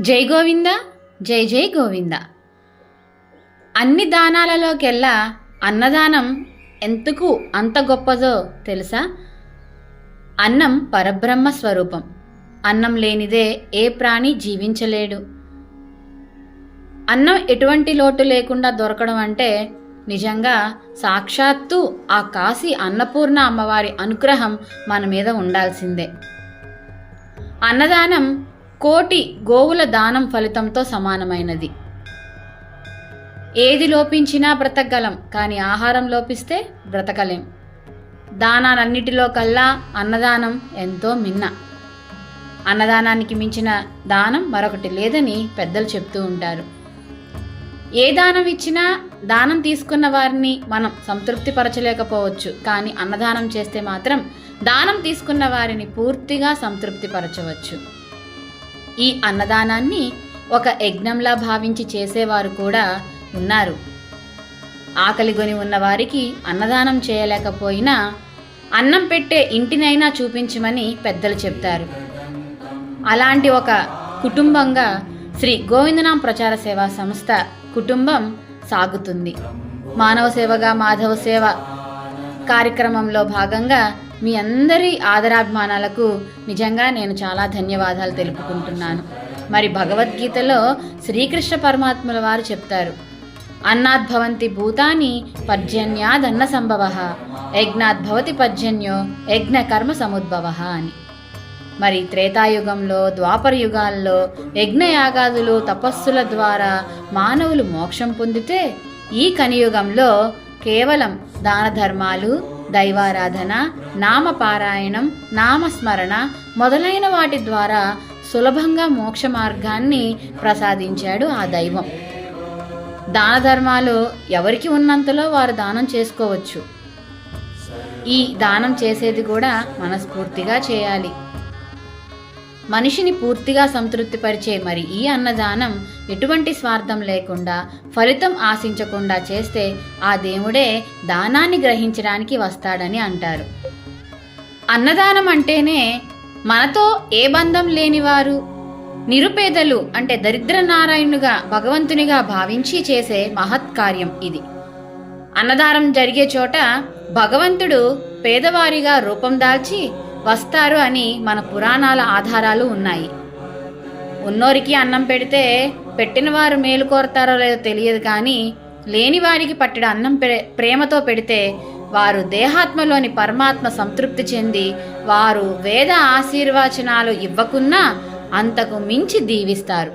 జై గోవింద జై జై గోవింద. అన్ని దానాలలోకెల్లా అన్నదానం ఎంతకు అంత గొప్పదో తెలుసా? అన్నం పరబ్రహ్మ స్వరూపం. అన్నం లేనిదే ఏ ప్రాణి జీవించలేడు. అన్నం ఎటువంటి లోటు లేకుండా దొరకడం అంటే నిజంగా సాక్షాత్తు ఆ కాశీ అన్నపూర్ణ అమ్మవారి అనుగ్రహం మన మీద ఉండాల్సిందే. అన్నదానం కోటి గోవుల దానం ఫలితంతో సమానమైనది. ఏది లోపించినా బ్రతకగలం కానీ ఆహారం లోపిస్తే బ్రతకలేం. దానాలన్నిటిలో కల్లా అన్నదానం ఎంతో మిన్న. అన్నదానానికి మించిన దానం మరొకటి లేదని పెద్దలు చెప్తూ ఉంటారు. ఏ దానం ఇచ్చినా దానం తీసుకున్న వారిని మనం సంతృప్తిపరచలేకపోవచ్చు కానీ అన్నదానం చేస్తే మాత్రం దానం తీసుకున్న వారిని పూర్తిగా సంతృప్తిపరచవచ్చు. ఈ అన్నదానాన్ని ఒక యజ్ఞంలా భావించి చేసేవారు కూడా ఉన్నారు. ఆకలిగొని ఉన్నవారికి అన్నదానం చేయలేకపోయినా అన్నం పెట్టే ఇంటినైనా చూపించమని పెద్దలు చెప్తారు. అలాంటి ఒక కుటుంబంగా శ్రీ గోవిందనాం ప్రచార సేవా సంస్థ కుటుంబం సాగుతుంది. మానవ సేవగా మాధవ సేవ కార్యక్రమంలో భాగంగా మీ అందరి ఆదరాభిమానాలకు నిజంగా నేను చాలా ధన్యవాదాలు తెలుపుకుంటున్నాను. మరి భగవద్గీతలో శ్రీకృష్ణ పరమాత్ముల వారు చెప్తారు అన్నాద్భవంతి భూతాని పర్జన్యాదన్న సంభవ యజ్ఞాద్భవతి పర్జన్యో యజ్ఞ కర్మ సముద్భవ అని. మరి త్రేతాయుగంలో ద్వాపర యుగాల్లో యజ్ఞయాగాదులు తపస్సుల ద్వారా మానవులు మోక్షం పొందితే ఈ కనియుగంలో కేవలం దాన ధర్మాలు దైవారాధన నామపారాయణం నామస్మరణ మొదలైన వాటి ద్వారా సులభంగా మోక్ష మార్గాన్ని ప్రసాదించాడు ఆ దైవం. దాన ధర్మాలు ఎవరికి ఉన్నంతలో వారు దానం చేసుకోవచ్చు. ఈ దానం చేసేది కూడా మనస్ఫూర్తిగా చేయాలి. మనిషిని పూర్తిగా సంతృప్తిపరిచే మరి ఈ అన్నదానం ఎటువంటి స్వార్థం లేకుండా ఫలితం ఆశించకుండా చేస్తే ఆ దేవుడే దానాన్ని గ్రహించడానికి వస్తాడని అంటారు. అన్నదానం అంటేనే మనతో ఏ బంధం లేనివారు నిరుపేదలు అంటే దరిద్ర నారాయణుగా భగవంతునిగా భావించి చేసే మహత్కార్యం ఇది. అన్నదానం జరిగే చోట భగవంతుడు పేదవారిగా రూపం దాల్చి వస్తారు అని మన పురాణాల ఆధారాలు ఉన్నాయి. ఉన్నోరికి అన్నం పెడితే పెట్టిన వారు మేలు కోరతారో లేదో తెలియదు కానీ లేని వారికి పట్టిన అన్నం పె ప్రేమతో పెడితే వారు దేహాత్మలోని పరమాత్మ సంతృప్తి చెంది వారు వేద ఆశీర్వచనాలు ఇవ్వకున్నా అంతకు మించి దీవిస్తారు.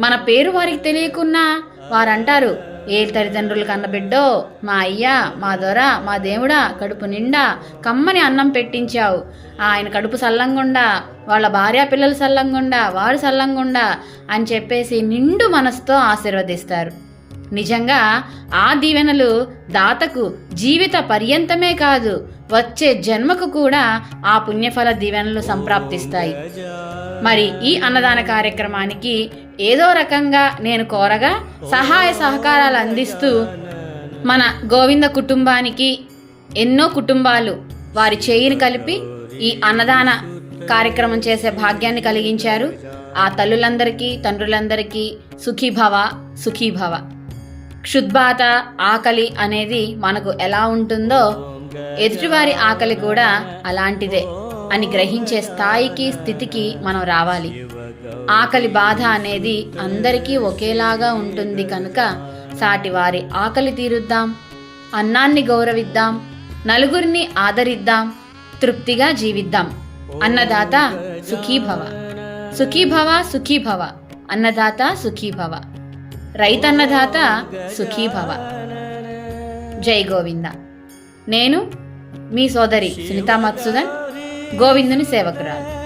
మన పేరు వారికి తెలియకున్నా వారంటారు ఏ తల్లిదండ్రులు కన్నబిడ్డో మా అయ్యా మా దొర మా దేవుడా కడుపు నిండా కమ్మని అన్నం పెట్టించావు. ఆయన కడుపు సల్లంగుండా వాళ్ళ భార్య పిల్లలు సల్లంగుండా వారు సల్లంగుండా అని చెప్పేసి నిండు మనసుతో ఆశీర్వదిస్తారు. నిజంగా ఆ దీవెనలు దాతకు జీవిత పర్యంతమే కాదు వచ్చే జన్మకు కూడా ఆ పుణ్యఫల దీవెనలు సంప్రాప్తిస్తాయి. మరి ఈ అన్నదాన కార్యక్రమానికి ఏదో రకంగా నేను కోరగా సహాయ సహకారాలు అందిస్తూ మన గోవింద కుటుంబానికి ఎన్నో కుటుంబాలు వారి చేయిని కలిపి ఈ అన్నదాన కార్యక్రమం చేసే భాగ్యాన్ని కలిగించారు. ఆ తల్లులందరికీ తండ్రులందరికీ సుఖీభవ సుఖీభవ. క్షుద్బాత ఆకలి అనేది మనకు ఎలా ఉంటుందో ఎదుటివారి ఆకలి కూడా అలాంటిదే. అని గ్రహించే స్థాయికి స్థితికి మనం రావాలి. ఆకలి బాధ అనేది అందరికీ ఒకేలాగా ఉంటుంది కనుక సాటి వారి ఆకలి తీరుద్దాం అన్నాన్ని గౌరవిద్దాం నలుగురిని ఆదరిద్దాం తృప్తిగా జీవిద్దాం. అన్నదాత సుఖీభవ. సుఖీభవ సుఖీభవ. అన్నదాత సుఖీభవ. రైతన్నదాత సుఖీభవ. జై గోవింద. నేను మీ సోదరి సునీతా మత్సుదన్ గోవిందుని సేవకురాలు.